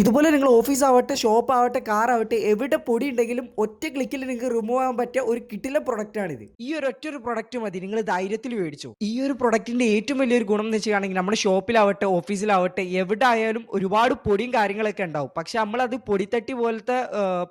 ഇതുപോലെ നിങ്ങൾ ഓഫീസ് ആവട്ടെ ഷോപ്പ് ആവട്ടെ കാർ ആവട്ടെ എവിടെ പൊടി ഉണ്ടെങ്കിലും ഒറ്റ ക്ലിക്കിൽ നിങ്ങൾക്ക് റിമൂവ് ആവാൻ പറ്റിയ ഒരു കിട്ടില പ്രൊഡക്റ്റ് ആണിത്. ഈ ഒരു ഒറ്റ ഒരു പ്രൊഡക്റ്റ് മതി. നിങ്ങൾ ധൈര്യത്തിൽ മേടിച്ചു. ഈ ഒരു പ്രൊഡക്റ്റിന്റെ ഏറ്റവും വലിയൊരു ഗുണം എന്ന് വെച്ചാണെങ്കിൽ നമ്മുടെ ഷോപ്പിലാവട്ടെ ഓഫീസിലാവട്ടെ എവിടെ ആയാലും ഒരുപാട് പൊടിയും കാര്യങ്ങളൊക്കെ ഉണ്ടാവും. പക്ഷെ നമ്മൾ നമ്മളത് പൊടിത്തട്ടി പോലത്തെ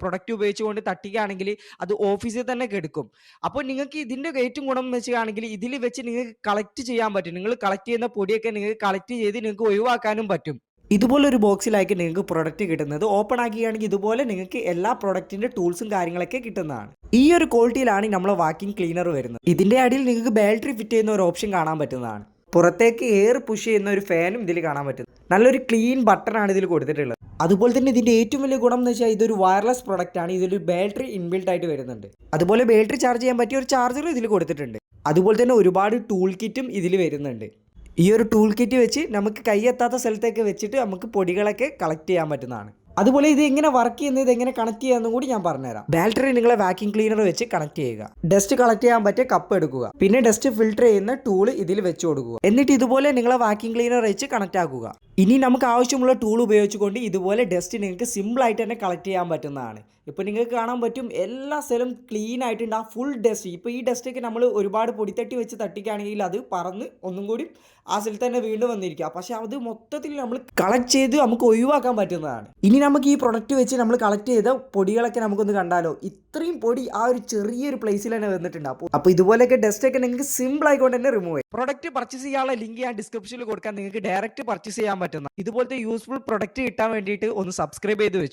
പ്രൊഡക്റ്റ് ഉപയോഗിച്ചുകൊണ്ട് തട്ടിക്കുകയാണെങ്കിൽ അത് ഓഫീസിൽ തന്നെ കെടുക്കും. അപ്പോൾ നിങ്ങൾക്ക് ഇതിന്റെ ഏറ്റവും ഗുണം എന്ന് വെച്ചാണെങ്കിൽ ഇതിൽ വെച്ച് നിങ്ങൾക്ക് കളക്ട് ചെയ്യാൻ പറ്റും. നിങ്ങൾ കളക്ട് ചെയ്യുന്ന പൊടിയൊക്കെ നിങ്ങൾക്ക് കളക്ട് ചെയ്ത് നിങ്ങൾക്ക് ഒഴിവാക്കാനും പറ്റും. ഇതുപോലെ ഒരു ബോക്സിലായിരിക്കും നിങ്ങൾക്ക് പ്രൊഡക്റ്റ് കിട്ടുന്നത്. ഓപ്പൺ ആക്കുകയാണെങ്കിൽ ഇതുപോലെ നിങ്ങൾക്ക് എല്ലാ പ്രൊഡക്റ്റിന്റെ ടൂൾസും കാര്യങ്ങളൊക്കെ കിട്ടുന്നതാണ്. ഈ ഒരു ക്വാളിറ്റിയിലാണ് നമ്മൾ വാക്കിംഗ് ക്ലീനർ വരുന്നത്. ഇതിന്റെ അടിയിൽ നിങ്ങൾക്ക് ബാറ്ററി ഫിറ്റ് ചെയ്യുന്ന ഒരു ഓപ്ഷൻ കാണാൻ പറ്റുന്നതാണ്. പുറത്തേക്ക് എയർ പുഷ് ചെയ്യുന്ന ഒരു ഫാനും ഇതിൽ കാണാൻ പറ്റും. നല്ലൊരു ക്ലീൻ ബട്ടണാണ് ഇതിൽ കൊടുത്തിട്ടുള്ളത്. അതുപോലെ തന്നെ ഇതിന്റെ ഏറ്റവും വലിയ ഗുണം എന്ന് വെച്ചാൽ ഇതൊരു വയർലെസ് പ്രൊഡക്റ്റ് ആണ്. ഇതൊരു ബാറ്ററി ഇൻബിൽട്ട് ആയിട്ട് വരുന്നുണ്ട്. അതുപോലെ ബാറ്ററി ചാർജ് ചെയ്യാൻ പറ്റിയ ഒരു ചാർജറും ഇതിൽ കൊടുത്തിട്ടുണ്ട്. അതുപോലെ തന്നെ ഒരുപാട് ടൂൾ കിറ്റും ഇതിൽ വരുന്നുണ്ട്. ഈ ഒരു ടൂൾ കിറ്റ് വെച്ച് നമുക്ക് കൈയെത്താത്ത സ്ഥലത്തേക്ക് വെച്ചിട്ട് നമുക്ക് പൊടികളൊക്കെ കളക്ട് ചെയ്യാൻ പറ്റുന്നതാണ്. അതുപോലെ ഇത് എങ്ങനെ വർക്ക് ചെയ്യുന്നത് എങ്ങനെ കണക്ട് ചെയ്യാമെന്നും കൂടി ഞാൻ പറഞ്ഞുതരാം. ബാറ്ററി നിങ്ങളെ വാക്യൂം ക്ലീനർ വെച്ച് കണക്ട് ചെയ്യുക. ഡസ്റ്റ് കളക്ട് ചെയ്യാൻ പറ്റിയ കപ്പ് എടുക്കുക. പിന്നെ ഡസ്റ്റ് ഫിൽട്ടർ ചെയ്യുന്ന ടൂൾ ഇതിൽ വെച്ച് കൊടുക്കുക. എന്നിട്ട് ഇതുപോലെ നിങ്ങളെ വാക്യൂം ക്ലീനർ വെച്ച് കണക്ട് ആക്കുക. ഇനി നമുക്ക് ആവശ്യമുള്ള ടൂൾ ഉപയോഗിച്ചുകൊണ്ട് ഇതുപോലെ ഡസ്റ്റ് നിങ്ങൾക്ക് സിമ്പിളായിട്ട് തന്നെ കളക്ട് ചെയ്യാൻ പറ്റുന്നതാണ്. ഇപ്പോൾ നിങ്ങൾക്ക് കാണാൻ പറ്റും എല്ലാ സ്ഥലവും ക്ലീൻ ആയിട്ടുണ്ട്. ആ ഫുൾ ഡസ്റ്റ് ഇപ്പോൾ ഈ ഡസ്റ്റൊക്കെ നമ്മൾ ഒരുപാട് പൊടിത്തട്ടി വെച്ച് തട്ടിക്കുകയാണെങ്കിൽ അത് പറന്ന് ഒന്നും കൂടി ആ സ്ഥലത്ത് തന്നെ വീണ്ടും വന്നിരിക്കുക പക്ഷേ അത് മൊത്തത്തിൽ നമ്മൾ കളക്ട് ചെയ്ത് നമുക്ക് ഒഴിവാക്കാൻ പറ്റുന്നതാണ്. ഇനി നമുക്ക് ഈ പ്രൊഡക്റ്റ് വെച്ച് നമ്മൾ കളക്ട് ചെയ്ത പൊടികളൊക്കെ നമുക്കൊന്ന് കണ്ടാലോ? ഇത്രയും പൊടി ആ ഒരു ചെറിയൊരു പ്ലേസിൽ തന്നെ വന്നിട്ടുണ്ട്. അപ്പോൾ അപ്പോൾ ഇതുപോലെയൊക്കെ ഡസ്റ്റൊക്കെ നിങ്ങൾക്ക് സിമ്പിൾ ആയിക്കൊണ്ട് തന്നെ റിമൂവ് ചെയ്യും. പ്രൊഡക്റ്റ് പർച്ചേസ് ചെയ്യാനുള്ള ലിങ്ക് ഞാൻ ഡിസ്ക്രിപ്ഷനിൽ കൊടുക്കാൻ നിങ്ങൾക്ക് ഡയറക്റ്റ് പർച്ചേസ് ചെയ്യാൻ പറ്റുന്ന. ഇതുപോലത്തെ യൂസ്ഫുൾ പ്രൊഡക്റ്റ് കിട്ടാൻ വേണ്ടിയിട്ട് ഒന്ന് സബ്സ്ക്രൈബ് ചെയ്ത് വെച്ചു.